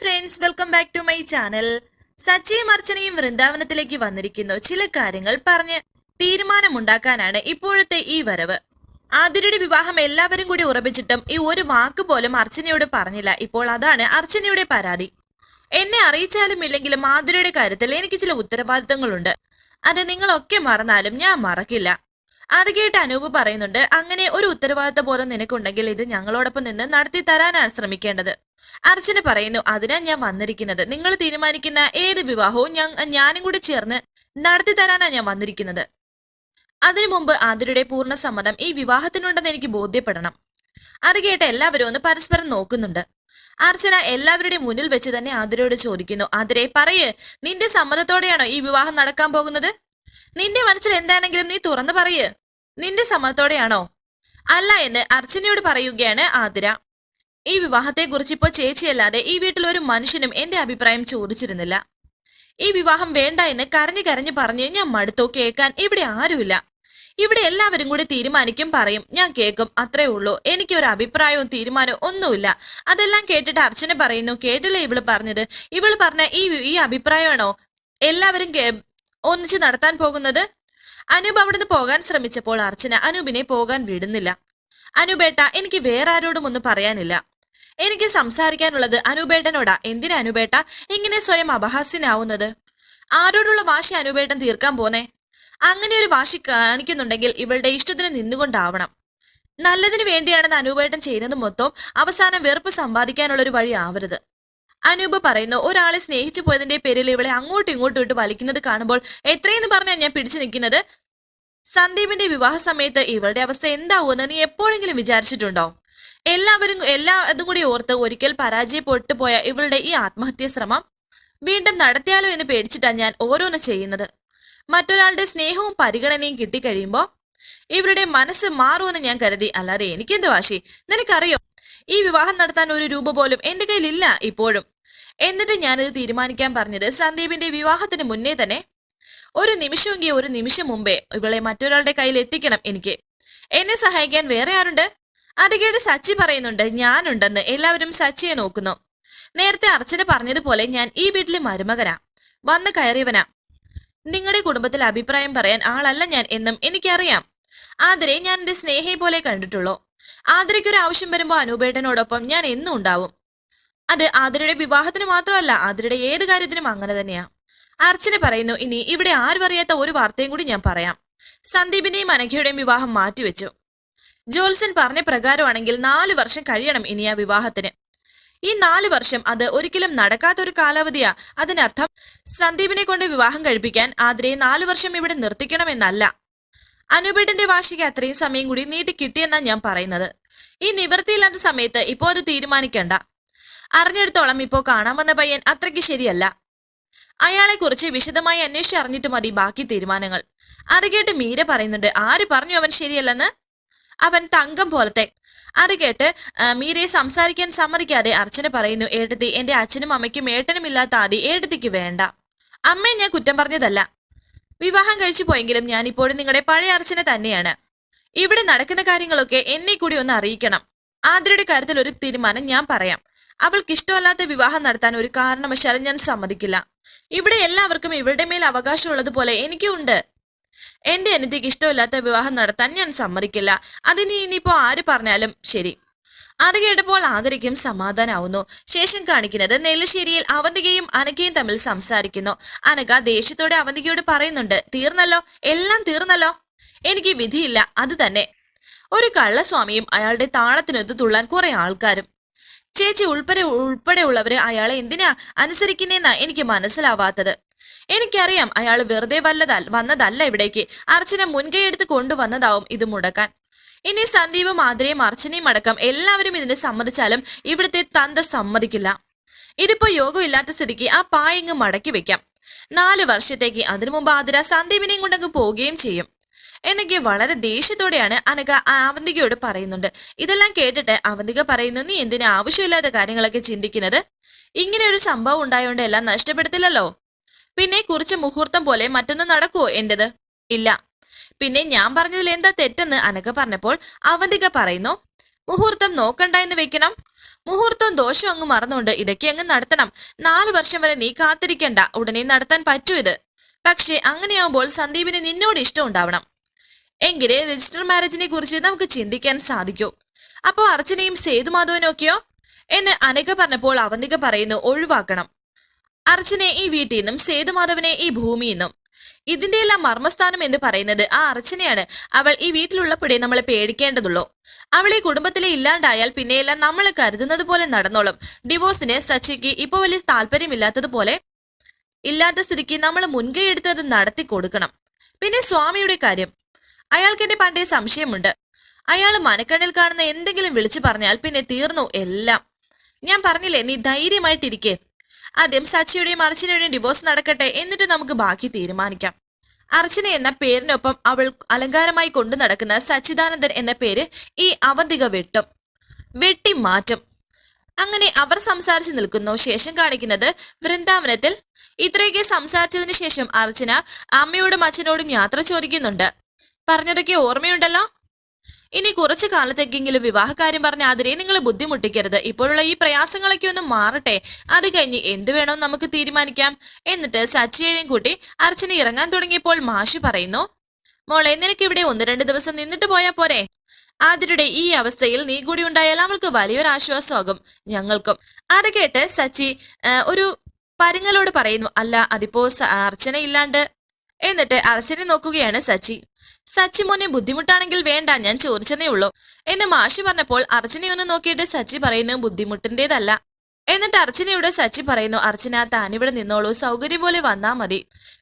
Friends welcome back to my channel സച്ചിയും അർച്ചനയും വൃന്ദാവനത്തിലേക്ക് വന്നിരിക്കുന്നു. ചില കാര്യങ്ങൾ പറഞ്ഞ് തീരുമാനമുണ്ടാക്കാനാണ് ഇപ്പോഴത്തെ ഈ വരവ്. ആതിരയുടെ വിവാഹം എല്ലാവരും കൂടി ഉറപ്പിച്ചിട്ടും ഈ ഒരു വാക്ക് പോലും അർച്ചനയോട് പറഞ്ഞില്ല. ഇപ്പോൾ അതാണ് അർച്ചനയുടെ പരാതി. എന്നെ അറിയിച്ചാലും ഇല്ലെങ്കിലും ആതിരയുടെ കാര്യത്തിൽ എനിക്ക് ചില ഉത്തരവാദിത്തങ്ങളുണ്ട്. അത് നിങ്ങളൊക്കെ മറന്നാലും ഞാൻ മറക്കില്ല. അത് കേട്ട് അനൂപ് പറയുന്നുണ്ട് അങ്ങനെ ഒരു ഉത്തരവാദിത്ത ബോധം നിനക്കുണ്ടെങ്കിൽ ഇത് ഞങ്ങളോടൊപ്പം നിന്ന് നടത്തി തരാനാണ് ശ്രമിക്കേണ്ടത്. അർച്ചന പറയുന്നു അതിനാ ഞാൻ വന്നിരിക്കുന്നത്. നിങ്ങൾ തീരുമാനിക്കുന്ന ഏത് വിവാഹവും ഞാൻ ഞാനും കൂടി ചേർന്ന് നടത്തി തരാനാണ് ഞാൻ വന്നിരിക്കുന്നത്. അതിനു മുമ്പ് ആതിരയുടെ പൂർണ സമ്മതം ഈ വിവാഹത്തിനുണ്ടെന്ന് എനിക്ക് ബോധ്യപ്പെടണം. അത് കേട്ട് എല്ലാവരും ഒന്ന് പരസ്പരം നോക്കുന്നുണ്ട്. അർച്ചന എല്ലാവരുടെയും മുന്നിൽ വെച്ച് തന്നെ ആതിരയോട് ചോദിക്കുന്നു ആതിരെ പറയേ നിന്റെ സമ്മതത്തോടെയാണോ ഈ വിവാഹം നടക്കാൻ പോകുന്നത്? നിന്റെ മനസ്സിൽ എന്താണെങ്കിലും നീ തുറന്നു പറയ്. നിന്റെ സമ്മതത്തോടെയാണോ? അല്ല എന്ന് അർച്ചനയോട് പറയുകയാണ് ആതിര. ഈ വിവാഹത്തെക്കുറിച്ച് ഇപ്പോൾ ചേച്ചിയല്ലാതെ ഈ വീട്ടിൽ ഒരു മനുഷ്യനും എന്റെ അഭിപ്രായം ചോദിച്ചിരുന്നില്ല. ഈ വിവാഹം വേണ്ട എന്ന് കരഞ്ഞു കരഞ്ഞു പറഞ്ഞ് ഞാൻ മടുത്തു കേൾക്കാൻ ഇവിടെ ആരുമില്ല. ഇവിടെ എല്ലാവരും കൂടി തീരുമാനിക്കും പറയും. ഞാൻ കേൾക്കും അത്രേ ഉള്ളൂ. എനിക്ക് ഒരു അഭിപ്രായവും തീരുമാനവും ഒന്നുമില്ല. അതെല്ലാം കേട്ടിട്ട് അർച്ചന പറയുന്നു കേട്ടില്ലേ ഇവൾ പറഞ്ഞത്? ഇവൾ പറഞ്ഞ ഈ ഈ അഭിപ്രായമാണോ? എല്ലാവരും ഒന്നിച്ച് നടത്താൻ പോകുന്നത്? അനൂപ് അവിടുന്ന് പോകാൻ ശ്രമിച്ചപ്പോൾ അർച്ചന അനൂപിനെ പോകാൻ വിടുന്നില്ല. അനൂപേട്ട എനിക്ക് വേറെ ആരോടും ഒന്നും പറയാനില്ല. എനിക്ക് സംസാരിക്കാനുള്ളത് അനൂപേട്ടനോടാ. എന്തിനാ അനൂപേട്ട? ഇങ്ങനെ സ്വയം അപഹാസ്യനാവുന്നത്? ആരോടുള്ള വാശി അനൂപേട്ടൻ തീർക്കാൻ പോന്നെ? അങ്ങനെ ഒരു വാശി കാണിക്കുന്നുണ്ടെങ്കിൽ ഇവളുടെ ഇഷ്ടത്തിന് നിന്നുകൊണ്ടാവണം. നല്ലതിന് വേണ്ടിയാണെന്ന് അനൂപേട്ടൻ ചെയ്യുന്നത് മൊത്തം അവസാനം വെറുപ്പ് സമ്പാദിക്കാനുള്ള ഒരു വഴി ആവരുത്. അനൂപ് പറയുന്നു ഒരാളെ സ്നേഹിച്ചു പോയതിന്റെ പേരിൽ ഇവളെ അങ്ങോട്ടും ഇങ്ങോട്ടും ഇട്ട് വലിക്കുന്നത് കാണുമ്പോൾ എത്രയെന്ന് പറഞ്ഞാൽ ഞാൻ പിടിച്ചു നിൽക്കുന്നത്? സന്ദീപിന്റെ വിവാഹ സമയത്ത് ഇവളുടെ അവസ്ഥ എന്താവുമെന്ന് നീ എപ്പോഴെങ്കിലും വിചാരിച്ചിട്ടുണ്ടോ? എല്ലാവരും എല്ലാ അതും കൂടി ഓർത്ത് ഒരിക്കൽ പരാജയപ്പെട്ടു പോയ ഇവളുടെ ഈ ആത്മഹത്യാ ശ്രമം വീണ്ടും നടത്തിയാലോ എന്ന് പേടിച്ചിട്ടാണ് ഞാൻ ഓരോന്ന് ചെയ്യുന്നത്. മറ്റൊരാളുടെ സ്നേഹവും പരിഗണനയും കിട്ടിക്കഴിയുമ്പോ ഇവരുടെ മനസ്സ് മാറുമെന്ന് ഞാൻ കരുതി. അല്ലാതെ എനിക്കെന്ത് വാശി? നിനക്കറിയോ ഈ വിവാഹം നടത്താൻ ഒരു രൂപ പോലും എന്റെ കയ്യിലില്ല ഇപ്പോഴും. എന്നിട്ട് ഞാനിത് തീരുമാനിക്കാൻ പറഞ്ഞത് സന്ദീപിന്റെ വിവാഹത്തിന് മുന്നേ തന്നെ. ഒരു നിമിഷമെങ്കിൽ ഒരു നിമിഷം മുമ്പേ ഇവളെ മറ്റൊരാളുടെ കയ്യിൽ എത്തിക്കണം എനിക്ക്. എന്നെ സഹായിക്കാൻ വേറെ ആരുണ്ട്? അത് കേട്ട് സച്ചി പറയുന്നുണ്ട് ഞാനുണ്ടെന്ന്. എല്ലാവരും സച്ചിയെ നോക്കുന്നു. നേരത്തെ അർച്ചന പറഞ്ഞതുപോലെ ഞാൻ ഈ വീട്ടിലെ മരുമകനാ. വന്ന് കയറിയവനാ. നിങ്ങളുടെ കുടുംബത്തിൽ അഭിപ്രായം പറയാൻ ആളല്ല ഞാൻ എന്നും എനിക്കറിയാം. ആതിരെ ഞാൻ എന്റെ സ്നേഹയെ പോലെ കണ്ടിട്ടുള്ളൂ. ആതിരയ്ക്കൊരു ആവശ്യം വരുമ്പോൾ അനൂപേട്ടനോടൊപ്പം ഞാൻ എന്നും ഉണ്ടാവും. അത് ആതിരയുടെ വിവാഹത്തിന് മാത്രമല്ല ആതിരയുടെ ഏത് കാര്യത്തിനും അങ്ങനെ തന്നെയാ. അർച്ചന പറയുന്നു ഇനി ഇവിടെ ആരും അറിയാത്ത ഒരു വാർത്തയും കൂടി ഞാൻ പറയാം. സന്ദീപിന്റെയും അനഘയുടെയും വിവാഹം മാറ്റിവെച്ചു. ജോൽസൻ പറഞ്ഞ പ്രകാരമാണെങ്കിൽ നാലു വർഷം കഴിയണം ഇനി ആ വിവാഹത്തിന്. ഈ നാല് വർഷം അത് ഒരിക്കലും നടക്കാത്ത ഒരു കാലാവധിയാ. അതിനർത്ഥം സന്ദീപിനെ കൊണ്ട് വിവാഹം കഴിപ്പിക്കാൻ ആതിരയെ നാലു വർഷം ഇവിടെ നിർത്തിക്കണമെന്നല്ല. അനുപേട്ടന്റെ വാശിക്ക് അത്രയും സമയം കൂടി നീട്ടി കിട്ടിയെന്നാണ് ഞാൻ പറയുന്നത്. ഈ നിവൃത്തിയില്ലാത്ത സമയത്ത് ഇപ്പോൾ അത് തീരുമാനിക്കണ്ട. അറിഞ്ഞെടുത്തോളം ഇപ്പോ കാണാൻ വന്ന പയ്യൻ അത്രയ്ക്ക് ശരിയല്ല. അയാളെക്കുറിച്ച് വിശദമായി അന്വേഷിച്ച് അറിഞ്ഞിട്ട് മതി ബാക്കി തീരുമാനങ്ങൾ. അത് കേട്ട് മീര പറയുന്നുണ്ട് ആര് പറഞ്ഞു അവൻ ശരിയല്ലെന്ന്? അവൻ തങ്കം പോലത്തെ. അത് കേട്ട് മീരയെ സംസാരിക്കാൻ സമ്മതിക്കാതെ അർച്ചന പറയുന്നു ഏട്ടത്തി എന്റെ അച്ഛനും അമ്മയ്ക്കും ഏട്ടനും ഇല്ലാത്ത ആദി ഏട്ടത്തിക്ക് വേണ്ട. അമ്മയെ ഞാൻ കുറ്റം പറഞ്ഞതല്ല. വിവാഹം കഴിച്ചു പോയെങ്കിലും ഞാൻ ഇപ്പോഴും നിങ്ങളുടെ പഴയ അർച്ചന തന്നെയാണ്. ഇവിടെ നടക്കുന്ന കാര്യങ്ങളൊക്കെ എന്നെ കൂടി ഒന്ന് അറിയിക്കണം. ആദ്രയുടെ കാര്യത്തിൽ ഒരു തീരുമാനം ഞാൻ പറയാം. അവൾക്ക് ഇഷ്ടമല്ലാത്ത വിവാഹം നടത്താൻ ഒരു കാരണവശാലും ഞാൻ സമ്മതിക്കില്ല. ഇവിടെ എല്ലാവർക്കും ഇവരുടെ മേൽ അവകാശമുള്ളതുപോലെ എനിക്കും ഉണ്ട്. എന്റെ അനിതിക്ക് ഇഷ്ടമില്ലാത്ത വിവാഹം നടത്താൻ ഞാൻ സമ്മതിക്കില്ല. അതിന് ഇനിയിപ്പോ ആര് പറഞ്ഞാലും ശരി. അത് കേട്ടപ്പോൾ ആദരിക്കും സമാധാനാവുന്നു. ശേഷം കാണിക്കുന്നത് നെല്ലിശ്ശേരിയിൽ അവന്തികയും അനകയും തമ്മിൽ സംസാരിക്കുന്നു. അനക ദേഷ്യത്തോടെ അവന്തികയോട് പറയുന്നുണ്ട് തീർന്നല്ലോ എല്ലാം തീർന്നല്ലോ. എനിക്ക് വിധിയില്ല അത് തന്നെ. ഒരു കള്ളസ്വാമിയും അയാളുടെ താളത്തിനൊത്ത് തുള്ളാൻ കുറെ ആൾക്കാരും ചേച്ചി ഉൾപ്പെടെ ഉൾപ്പെടെയുള്ളവര് അയാളെ എന്തിനാ അനുസരിക്കുന്നേന്നാ എനിക്ക് മനസ്സിലാവാത്തത്. എനിക്കറിയാം അയാൾ വെറുതെ വല്ലതൽ വന്നതല്ല ഇവിടേക്ക്. അർച്ചന മുൻകൈയെടുത്ത് കൊണ്ടുവന്നതാവും ഇത് മുടക്കാൻ. ഇനി സന്ദീപ് ആതിരയും അർച്ചനയും അടക്കം എല്ലാവരും ഇതിന് സമ്മതിച്ചാലും ഇവിടുത്തെ തന്ത സമ്മതിക്കില്ല. ഇതിപ്പോ യോഗമില്ലാത്ത സ്ഥിതിക്ക് ആ പായങ്ങ് മടക്കി വെക്കാം. നാല് വർഷത്തേക്ക് അതിനു മുമ്പ് ആതിര സന്ദീപിനെയും കൊണ്ടങ്ങ് പോവുകയും ചെയ്യും. എന്നൊക്കെ വളരെ ദേഷ്യത്തോടെയാണ് അനക അവന്തികയോട് പറയുന്നുണ്ട്. ഇതെല്ലാം കേട്ടിട്ട് അവന്തിക പറയുന്നു നീ എന്തിനാ ആവശ്യമില്ലാത്ത കാര്യങ്ങളൊക്കെ ചിന്തിക്കുന്നത്? ഇങ്ങനെ ഒരു സംഭവം ഉണ്ടായോണ്ട് എല്ലാം നഷ്ടപ്പെടുത്തില്ലല്ലോ? പിന്നെ കുറച്ച് മുഹൂർത്തം പോലെ മറ്റൊന്നും നടക്കുവോ എന്റേത്? ഇല്ല. പിന്നെ ഞാൻ പറഞ്ഞതിൽ എന്താ തെറ്റെന്ന് അനക പറഞ്ഞപ്പോൾ അവന്തിക പറയുന്നു മുഹൂർത്തം നോക്കണ്ട എന്ന് വെക്കണം. മുഹൂർത്തവും ദോഷവും അങ്ങ് മറന്നുകൊണ്ട് ഇതൊക്കെ അങ്ങ് നടത്തണം. നാലു വർഷം വരെ നീ കാത്തിരിക്കണ്ട. ഉടനെ നടത്താൻ പറ്റൂ ഇത്. പക്ഷേ അങ്ങനെയാവുമ്പോൾ സന്ദീപിന് നിന്നോട് ഇഷ്ടം ഉണ്ടാവണം. എങ്കിലേ രജിസ്റ്റർ മാരേജിനെ കുറിച്ച് നമുക്ക് ചിന്തിക്കാൻ സാധിക്കൂ. അപ്പോ അർച്ചനയും സേതുമാധവനും ഒക്കെയോ? എന്ന് അനഘ പറഞ്ഞപ്പോൾ അവന്തിക പറയുന്നു ഒഴിവാക്കണം. അർച്ചനെ ഈ വീട്ടിൽ നിന്നും സേതുമാധവനെ ഈ ഭൂമിയിൽ നിന്നും. ഇതിന്റെ എല്ലാം മർമ്മസ്ഥാനം എന്ന് പറയുന്നത് ആ അർച്ചനയാണ്. അവൾ ഈ വീട്ടിലുള്ളപ്പോഴേ നമ്മളെ പേടിക്കേണ്ടതുള്ളൂ. അവൾ ഈ കുടുംബത്തിലെ ഇല്ലാണ്ടായാൽ പിന്നെയെല്ലാം നമ്മൾ കരുതുന്നത് പോലെ നടന്നോളും. ഡിവോഴ്സിന് സച്ചിക്ക് ഇപ്പൊ വലിയ താല്പര്യമില്ലാത്തതുപോലെ ഇല്ലാത്ത സ്ഥിതിക്ക് നമ്മൾ മുൻകൈ എടുത്തത് നടത്തി കൊടുക്കണം പിന്നെ സ്വാമിയുടെ കാര്യം. അയാൾക്ക് എന്റെ പണ്ടേ സംശയമുണ്ട്. അയാൾ മനക്കണ്ണിൽ കാണുന്ന എന്തെങ്കിലും വിളിച്ചു പറഞ്ഞാൽ പിന്നെ തീർന്നു എല്ലാം. ഞാൻ പറഞ്ഞില്ലേ നീ ധൈര്യമായിട്ടിരിക്കേ. ആദ്യം സച്ചിയുടെയും അർച്ചനയുടെയും ഡിവോഴ്സ് നടക്കട്ടെ എന്നിട്ട് നമുക്ക് ബാക്കി തീരുമാനിക്കാം. അർച്ചന എന്ന പേരിനൊപ്പം അവൾ അലങ്കാരമായി കൊണ്ടു നടക്കുന്ന സച്ചിദാനന്ദൻ എന്ന പേര് ഈ അവന്തിക വെട്ടും. വെട്ടി മാറ്റും അങ്ങനെ അവർ സംസാരിച്ചു നിൽക്കുന്നു. ശേഷം കാണിക്കുന്നത് വൃന്ദാവനത്തിൽ. ഇത്രയൊക്കെ സംസാരിച്ചതിന് ശേഷം അർച്ചന അമ്മയോടും അച്ഛനോടും യാത്ര ചോദിക്കുന്നുണ്ട്. പറഞ്ഞതൊക്കെ ഓർമ്മയുണ്ടല്ലോ? ഇനി കുറച്ചു കാലത്തേക്കെങ്കിലും വിവാഹകാര്യം പറഞ്ഞ അതിരെ നിങ്ങൾ ബുദ്ധിമുട്ടിക്കരുത്. ഇപ്പോഴുള്ള ഈ പ്രയാസങ്ങളൊക്കെ ഒന്ന് മാറട്ടെ. അത് കഴിഞ്ഞ് എന്ത് വേണോ നമുക്ക് തീരുമാനിക്കാം. എന്നിട്ട് സച്ചിയെയും കൂട്ടി അർച്ചന ഇറങ്ങാൻ തുടങ്ങിയപ്പോൾ മാഷി പറയുന്നു മോളെ നിനക്ക് ഇവിടെ ഒന്ന് രണ്ട് ദിവസം നിന്നിട്ട് പോയാ പോരെ. ആതിരുടെ ഈ അവസ്ഥയിൽ നീ കൂടി ഉണ്ടായാൽ അവൾക്ക് വലിയൊരു ആശ്വാസമാകും ഞങ്ങൾക്കും. അത് കേട്ട് സച്ചി ഒരു പരുങ്ങലോട് പറയുന്നു അല്ല അതിപ്പോ അർച്ചന ഇല്ലാണ്ട്. എന്നിട്ട് അർച്ചനെ നോക്കുകയാണ് സച്ചി. സച്ചി മോനെ ബുദ്ധിമുട്ടാണെങ്കിൽ വേണ്ട ഞാൻ ചോദിച്ചതേ ഉള്ളൂ. എന്ന് മാഷി പറഞ്ഞപ്പോൾ അർച്ചനെ ഒന്ന് നോക്കിയിട്ട് സച്ചി പറയുന്നു ബുദ്ധിമുട്ടിന്റേതല്ല. എന്നിട്ട് അർച്ചനയോട് സച്ചി പറയുന്നു അർച്ചന താനിവിടെ നിന്നോളൂ സൗകര്യം പോലെ വന്നാ മതി.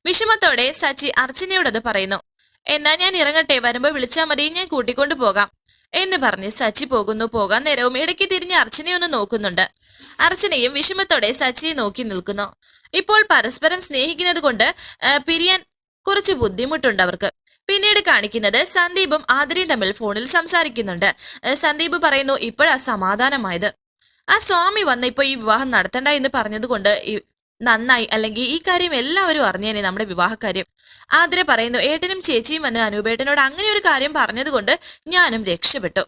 വിഷമത്തോടെ സച്ചി അർച്ചനയോടത് പറയുന്നു എന്നാ ഞാൻ ഇറങ്ങട്ടെ വരുമ്പോ വിളിച്ചാ മതി ഞാൻ കൂട്ടിക്കൊണ്ടു പോകാം. എന്ന് പറഞ്ഞ് സച്ചി പോകുന്നു പോകാൻ നേരവും ഇടയ്ക്ക് തിരിഞ്ഞ് അർച്ചനയൊന്ന് നോക്കുന്നുണ്ട്. അർച്ചനയും വിഷമത്തോടെ സച്ചിയെ നോക്കി നിൽക്കുന്നു. ഇപ്പോൾ പരസ്പരം സ്നേഹിക്കുന്നത് കൊണ്ട് പിരിയാൻ കുറച്ച് ബുദ്ധിമുട്ടുണ്ട് അവർക്ക്. പിന്നീട് കാണിക്കുന്നത് സന്ദീപും ആതിരയും തമ്മിൽ ഫോണിൽ സംസാരിക്കുന്നുണ്ട്. സന്ദീപ് പറയുന്നു ഇപ്പോഴാ സമാധാനമായത്. ആ സ്വാമി വന്ന് ഇപ്പൊ ഈ വിവാഹം നടത്തണ്ട എന്ന് പറഞ്ഞതുകൊണ്ട് നന്നായി അല്ലെങ്കിൽ ഈ കാര്യം എല്ലാവരും അറിഞ്ഞേനെ നമ്മുടെ വിവാഹക്കാര്യം. ആതിര പറയുന്നു ഏട്ടനും ചേച്ചിയും വന്ന് അനൂപേട്ടനോട് അങ്ങനെ ഒരു കാര്യം പറഞ്ഞതുകൊണ്ട് ഞാനും രക്ഷപ്പെട്ടു.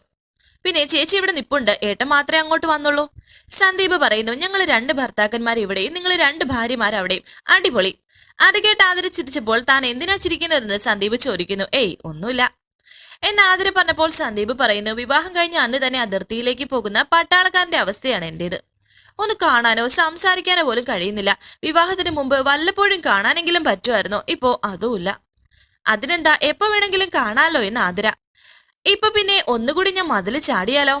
പിന്നെ ചേച്ചി ഇവിടെ നിപ്പുണ്ട്. ഏട്ടൻ മാത്രമേ അങ്ങോട്ട് വന്നുള്ളൂ. സന്ദീപ് പറയുന്നു ഞങ്ങൾ രണ്ട് ഭർത്താക്കന്മാർ ഇവിടെയും നിങ്ങൾ രണ്ട് ഭാര്യമാർ അവിടെയും. അടിപൊളി. അത് കേട്ട് ആതിര ചിരിച്ചപ്പോൾ താൻ എന്തിനാ ചിരിക്കുന്നതെന്ന് സന്ദീപ് ചോദിക്കുന്നു. ഏയ് ഒന്നുമില്ല. എന്ന് ആതിര പറഞ്ഞപ്പോൾ സന്ദീപ് പറയുന്നു വിവാഹം കഴിഞ്ഞ അന്ന് തന്നെ അതിർത്തിയിലേക്ക് പോകുന്ന പട്ടാളക്കാരന്റെ അവസ്ഥയാണ് എന്റേത്. ഒന്ന് കാണാനോ സംസാരിക്കാനോ പോലും കഴിയുന്നില്ല. വിവാഹത്തിന് മുമ്പ് വല്ലപ്പോഴും കാണാനെങ്കിലും പറ്റുമായിരുന്നോ? ഇപ്പോ അതുമില്ല. അതിനെന്താ എപ്പോ വേണമെങ്കിലും കാണാലോ എന്ന് ആതിര ഇപ്പൊ പിന്നെ ഒന്നുകൂടി ഞാൻ മതിൽ ചാടിയാലോ?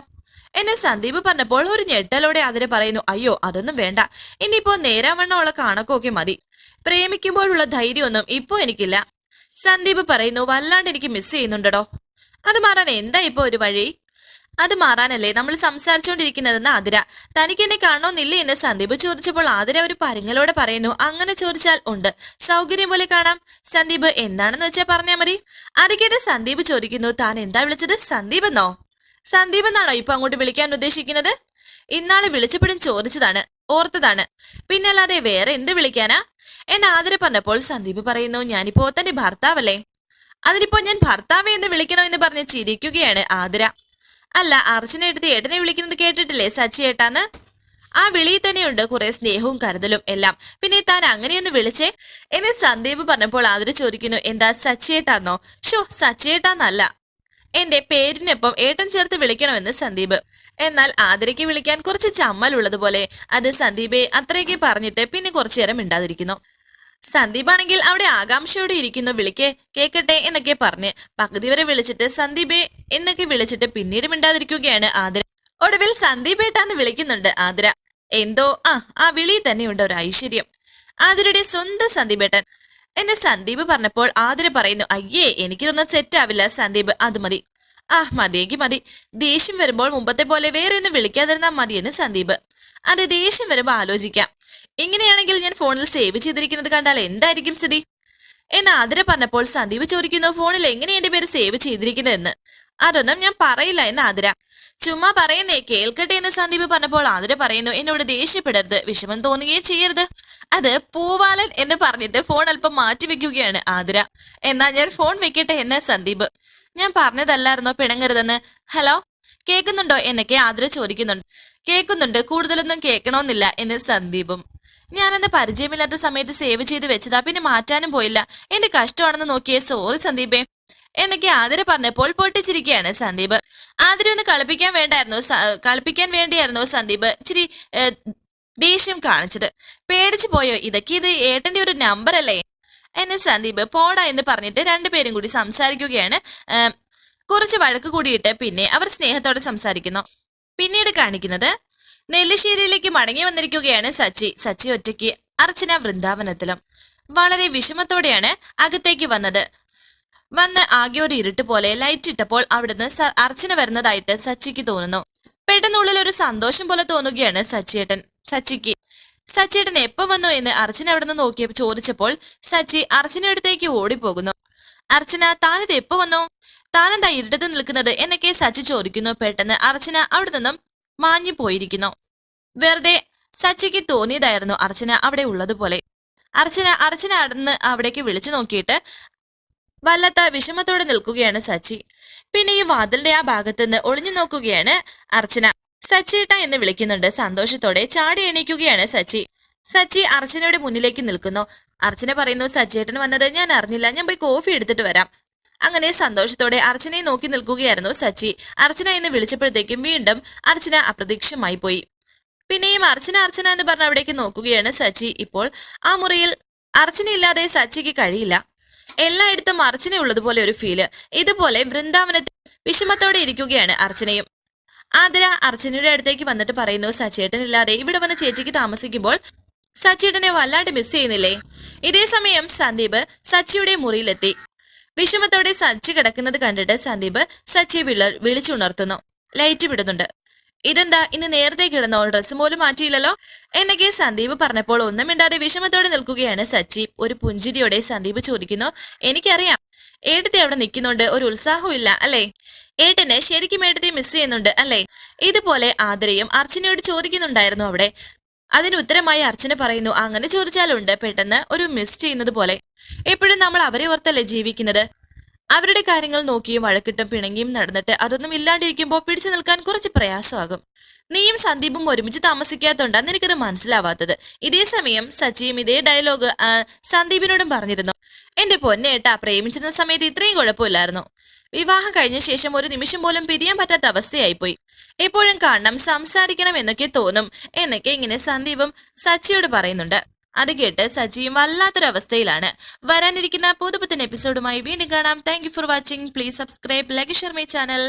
എന്നെ സന്ദീപ് പറഞ്ഞപ്പോൾ ഒരു ഞെട്ടലോടെ അതിന് പറയുന്നു അയ്യോ അതൊന്നും വേണ്ട. ഇനിയിപ്പോ നേരാവണ്ണമുള്ള കാണക്കൊക്കെ മതി. പ്രേമിക്കുമ്പോഴുള്ള ധൈര്യമൊന്നും ഇപ്പോ എനിക്കില്ല. സന്ദീപ് പറയുന്നു വല്ലാണ്ട് എനിക്ക് മിസ് ചെയ്യുന്നുണ്ടോ അത് മാറാൻ എന്താ ഇപ്പോ ഒരു വഴി? അത് മാറാനല്ലേ? നമ്മൾ സംസാരിച്ചുകൊണ്ടിരിക്കുന്നതെന്ന് ആതിര. തനിക്ക് എന്നെ കാണണമെന്നില്ലേ എന്ന് സന്ദീപ് ചോദിച്ചപ്പോൾ ആതിര ഒരു പരുങ്ങലോടെ പറയുന്നു അങ്ങനെ ചോദിച്ചാൽ ഉണ്ട്. സൗകര്യം പോലെ കാണാം. സന്ദീപ് എന്താണെന്ന് വെച്ചാൽ പറഞ്ഞാൽ മതി. അത് കേട്ട് സന്ദീപ് ചോദിക്കുന്നു താൻ എന്താ വിളിച്ചത്? സന്ദീപ് എന്നോ? സന്ദീപ് എന്നാണോ ഇപ്പൊ അങ്ങോട്ട് വിളിക്കാൻ ഉദ്ദേശിക്കുന്നത്? ഇന്നാളെ വിളിച്ചപ്പോഴും ചോദിച്ചതാണ് ഓർത്തതാണ്. പിന്നെ അല്ലാതെ വേറെ എന്ത് വിളിക്കാനാ? എന്നെ ആതിര പറഞ്ഞപ്പോൾ സന്ദീപ് പറയുന്നു ഞാനിപ്പോ തന്റെ ഭർത്താവല്ലേ. അതിനിപ്പോ ഞാൻ ഭർത്താവെ എന്ന് വിളിക്കണോ എന്ന് പറഞ്ഞ് ചിരിക്കുകയാണ് ആതിര. അല്ല അർച്ചന എടുത്ത് ഏട്ടനെ വിളിക്കുന്നത് കേട്ടിട്ടില്ലേ? സച്ചി ഏട്ടാന്ന്? ആ വിളിയിൽ തന്നെയുണ്ട്. കുറെ സ്നേഹവും കരുതലും എല്ലാം. പിന്നെ താൻ അങ്ങനെയൊന്ന് വിളിച്ചേ? എന്നെ സന്ദീപ് പറഞ്ഞപ്പോൾ ആതിര ചോദിക്കുന്നു എന്താ സച്ചിയേട്ടാന്നോ ഷോ സച്ചിയേട്ടാന്നല്ല എന്റെ പേരിനൊപ്പം ഏട്ടൻ ചേർത്ത് വിളിക്കണമെന്ന് സന്ദീപ്. എന്നാൽ ആതിരയ്ക്ക് വിളിക്കാൻ കുറച്ച് ചമ്മൽ ഉള്ളതുപോലെ അത് സന്ദീപെ അത്രയൊക്കെ പറഞ്ഞിട്ട് പിന്നെ കുറച്ചു നേരം മിണ്ടാതിരിക്കുന്നു. സന്ദീപ് ആണെങ്കിൽ അവിടെ ആകാംക്ഷയോടെ ഇരിക്കുന്നു. വിളിക്കേ കേക്കട്ടെ എന്നൊക്കെ പറഞ്ഞ് പകുതി വരെ വിളിച്ചിട്ട് സന്ദീപേ എന്നൊക്കെ വിളിച്ചിട്ട് പിന്നീട് മിണ്ടാതിരിക്കുകയാണ് ആതിര. ഒടുവിൽ സന്ദീപേട്ടാന്ന് വിളിക്കുന്നുണ്ട് ആതിര. എന്തോ ആ ആ വിളി തന്നെയുണ്ട് ഒരു ഐശ്വര്യം. ആതിരയുടെ സ്വന്തം സന്ദീപേട്ടൻ. എന്നെ സന്ദീപ് പറഞ്ഞപ്പോൾ ആതിര പറയുന്നു അയ്യേ എനിക്കിതൊന്നും സെറ്റ് ആവില്ല സന്ദീപ് അത് മതി. ആ മതിയെങ്കിൽ മതി. ദേഷ്യം വരുമ്പോൾ മുമ്പത്തെ പോലെ വേറെ ഒന്നും വിളിക്കാതിരുന്നാൽ മതിയെന്ന് സന്ദീപ്. അതെ ദേഷ്യം വരുമ്പോൾ ആലോചിക്കാം. ഇങ്ങനെയാണെങ്കിൽ ഞാൻ ഫോണിൽ സേവ് ചെയ്തിരിക്കുന്നത് കണ്ടാൽ എന്തായിരിക്കും സ്ഥിതി? എന്ന് ആതിര പറഞ്ഞപ്പോൾ സന്ദീപ് ചോദിക്കുന്നു ഫോണിൽ എങ്ങനെ എന്റെ പേര് സേവ് ചെയ്തിരിക്കുന്നതെന്ന്? അതൊന്നും ഞാൻ പറയില്ല എന്ന് ആതിര. ചുമ്മാ പറയുന്നേ കേൾക്കട്ടെ എന്ന് സന്ദീപ് പറഞ്ഞപ്പോൾ ആതിര പറയുന്നു എന്നോട് ദേഷ്യപ്പെടരുത് വിഷമം തോന്നുകയും ചെയ്യരുത്. അത് പൂവാലൻ എന്ന് പറഞ്ഞിട്ട് ഫോൺ അല്പം മാറ്റി വെക്കുകയാണ് ആതിര. എന്നാ ഞാൻ ഫോൺ വെക്കട്ടെ എന്ന് സന്ദീപ്. ഞാൻ പറഞ്ഞതല്ലായിരുന്നോ പിണങ്ങരുതെന്ന്? ഹലോ കേൾക്കുന്നുണ്ടോ? എന്നൊക്കെ ആതിര ചോദിക്കുന്നുണ്ട്. കേൾക്കുന്നുണ്ട് കൂടുതലൊന്നും കേൾക്കണമെന്നില്ല എന്ന് സന്ദീപും. ഞാനന്ന് പരിചയമില്ലാത്ത സമയത്ത് സേവ് ചെയ്ത് വെച്ചതാ. പിന്നെ മാറ്റാനും പോയില്ല. എന്റെ കഷ്ടമാണെന്ന് നോക്കിയേ. സോറി സന്ദീപേ. എന്നൊക്കെ ആതിര പറഞ്ഞപ്പോൾ പൊട്ടിച്ചിരിക്കുകയാണ് സന്ദീപ്. ആതിര ഒന്ന് കളിപ്പിക്കാൻ വേണ്ടായിരുന്നു. കളിപ്പിക്കാൻ വേണ്ടിയായിരുന്നു സന്ദീപ് ഇച്ചിരി ദേഷ്യം കാണിച്ചത്. പേടിച്ചു പോയോ? ഇതൊക്കെ ഇത് ഏട്ടന്റെ ഒരു നമ്പർ അല്ലേ? എന്നെ സന്ദീപ് പോടാ എന്ന് പറഞ്ഞിട്ട് രണ്ടുപേരും കൂടി സംസാരിക്കുകയാണ്. കുറച്ച് വഴക്ക് കൂടിയിട്ട് പിന്നെ അവർ സ്നേഹത്തോടെ സംസാരിക്കുന്നു. പിന്നീട് കാണിക്കുന്നത് നെല്ലിശ്ശേരിയിലേക്ക് മടങ്ങി വന്നിരിക്കുകയാണ് സച്ചി. സച്ചി ഒറ്റയ്ക്ക് അർച്ചന വൃന്ദാവനത്തിലും. വളരെ വിഷമത്തോടെയാണ് അകത്തേക്ക് വന്നത്. വന്ന് ആകെ ഒരു ഇരുട്ട് പോലെ ലൈറ്റ് ഇട്ടപ്പോൾ അവിടുന്ന് അർച്ചന വരുന്നതായിട്ട് സച്ചിക്ക് തോന്നുന്നു. പെട്ടെന്നുള്ളിൽ ഒരു സന്തോഷം പോലെ തോന്നുകയാണ് സച്ചിയേട്ടൻ. സച്ചിക്ക് സച്ചിയേട്ടൻ എപ്പോ വന്നു എന്ന് അർച്ചന അവിടുന്ന് നോക്കി ചോദിച്ചപ്പോൾ സച്ചി അർച്ചന അടുത്തേക്ക് ഓടിപ്പോകുന്നു. അർച്ചന താനിത് എപ്പോ വന്നു? താനെന്താ ഇരുട്ടത്ത് നിൽക്കുന്നത്? എന്നൊക്കെ സച്ചി ചോദിക്കുന്നു. പെട്ടെന്ന് അർച്ചന അവിടെ നിന്നും മാഞ്ഞു പോയിരിക്കുന്നു. വെറുതെ സച്ചിക്ക് തോന്നിയതായിരുന്നു അർച്ചന അവിടെ ഉള്ളതുപോലെ. അർച്ചന അർച്ചന അടന്ന് അവിടേക്ക് വിളിച്ചു നോക്കിയിട്ട് വല്ലാത്ത വിഷമത്തോടെ നിൽക്കുകയാണ് സച്ചി. പിന്നെ ഈ വാതിലിന്റെ ആ ഭാഗത്ത് നിന്ന് ഒളിഞ്ഞു നോക്കുകയാണ് അർച്ചന. സച്ചിട്ട എന്ന് വിളിക്കുന്നുണ്ട്. സന്തോഷത്തോടെ ചാടി എണീക്കുകയാണ് സച്ചി. സച്ചി അർച്ചനയുടെ മുന്നിലേക്ക് നിൽക്കുന്നു. അർച്ചന പറയുന്നു സച്ചേട്ടൻ വന്നത് ഞാൻ അറിഞ്ഞില്ല. ഞാൻ പോയി കോഫി എടുത്തിട്ട് വരാം. അങ്ങനെ സന്തോഷത്തോടെ അർച്ചനയെ നോക്കി നിൽക്കുകയായിരുന്നു സച്ചി. അർച്ചന എന്ന് വിളിച്ചപ്പോഴത്തേക്കും വീണ്ടും അർച്ചന അപ്രതീക്ഷമായി പോയി. പിന്നെയും അർച്ചന അർച്ചന എന്ന് പറഞ്ഞ അവിടേക്ക് നോക്കുകയാണ് സച്ചി. ഇപ്പോൾ ആ മുറിയിൽ അർച്ചന ഇല്ലാതെ സച്ചിക്ക് കഴിയില്ല. എല്ലായിടത്തും അർച്ചന ഉള്ളതുപോലെ ഒരു ഫീൽ ഇതുപോലെ വൃന്ദാവനത്തിൽ വിഷമത്തോടെ ഇരിക്കുകയാണ് അർച്ചനയും. ആതിര അർച്ചനയുടെ അടുത്തേക്ക് വന്നിട്ട് പറയുന്നു സച്ചേട്ടൻ ഇല്ലാതെ ഇവിടെ വന്ന് ചേച്ചിക്ക് താമസിക്കുമ്പോൾ സച്ചേട്ടനെ വല്ലാണ്ട് മിസ് ചെയ്യുന്നില്ലേ? ഇതേ സമയം സന്ദീപ് സച്ചിയുടെ മുറിയിലെത്തി. വിഷമത്തോടെ സച്ചി കിടക്കുന്നത് കണ്ടിട്ട് സന്ദീപ് സച്ചിയെ വിള വിളിച്ചുണർത്തുന്നു. ലൈറ്റ് വിടുന്നുണ്ട്. ഇതെന്താ? ഇന്ന് നേരത്തെ കിടന്നോ ഡ്രസ്സ് പോലും മാറ്റിയില്ലല്ലോ? എന്നൊക്കെ സന്ദീപ് പറഞ്ഞപ്പോൾ ഒന്നും മിണ്ടാതെ വിഷമത്തോടെ നിൽക്കുകയാണ് സച്ചി. ഒരു പുഞ്ചിരിയോടെ സന്ദീപ് ചോദിക്കുന്നു എനിക്കറിയാം. ഏട്ടത്തെ അവിടെ നിൽക്കുന്നുണ്ട്. ഒരു ഉത്സാഹവും ഇല്ല അല്ലേ? ഏട്ടനെ ശരിക്കും ഏട്ടത്തെ മിസ് ചെയ്യുന്നുണ്ട് അല്ലേ? ഇതുപോലെ ആദരയും അർച്ചനയോട് ചോദിക്കുന്നുണ്ടായിരുന്നു അവിടെ. അതിന് ഉത്തരമായി അർച്ചന പറയുന്നു അങ്ങനെ ചോദിച്ചാലുണ്ട്. പെട്ടെന്ന് ഒരു മിസ് ചെയ്യുന്നത് പോലെ. എപ്പോഴും നമ്മൾ അവരെ ഓർത്തല്ലേ ജീവിക്കുന്നത്? അവരുടെ കാര്യങ്ങൾ നോക്കിയും വഴക്കിട്ടും പിണങ്ങിയും നടന്നിട്ട് അതൊന്നും ഇല്ലാണ്ടിരിക്കുമ്പോൾ പിടിച്ചു നിൽക്കാൻ കുറച്ച് പ്രയാസമാകും. നീയും സന്ദീപും ഒരുമിച്ച് താമസിക്കാത്തോണ്ടാ നിനക്കത് മനസ്സിലാവാത്തത്. ഇതേ സമയം സച്ചിയും ഇതേ ഡയലോഗ് സന്ദീപിനോടും പറഞ്ഞിരുന്നു. എന്റെ പൊന്നേട്ടാ പ്രേമിച്ചിരുന്ന സമയത്ത് ഇത്രയും കുഴപ്പമില്ലായിരുന്നു. വിവാഹം കഴിഞ്ഞ ശേഷം ഒരു നിമിഷം പോലും പിരിയാൻ പറ്റാത്ത അവസ്ഥയായിപ്പോയി. എപ്പോഴും കാണണം സംസാരിക്കണം എന്നൊക്കെ തോന്നും. എന്നൊക്കെ ഇങ്ങനെ സന്ദീപും സച്ചിയോട് പറയുന്നുണ്ട്. അത് കേട്ട് സച്ചിയും വല്ലാത്തൊരവസ്ഥയിലാണ്. വരാനിരിക്കുന്ന പുതുപുത്തൻ എപ്പിസോഡുമായി വീണ്ടും കാണാം. Thank for watching please subscribe like my channel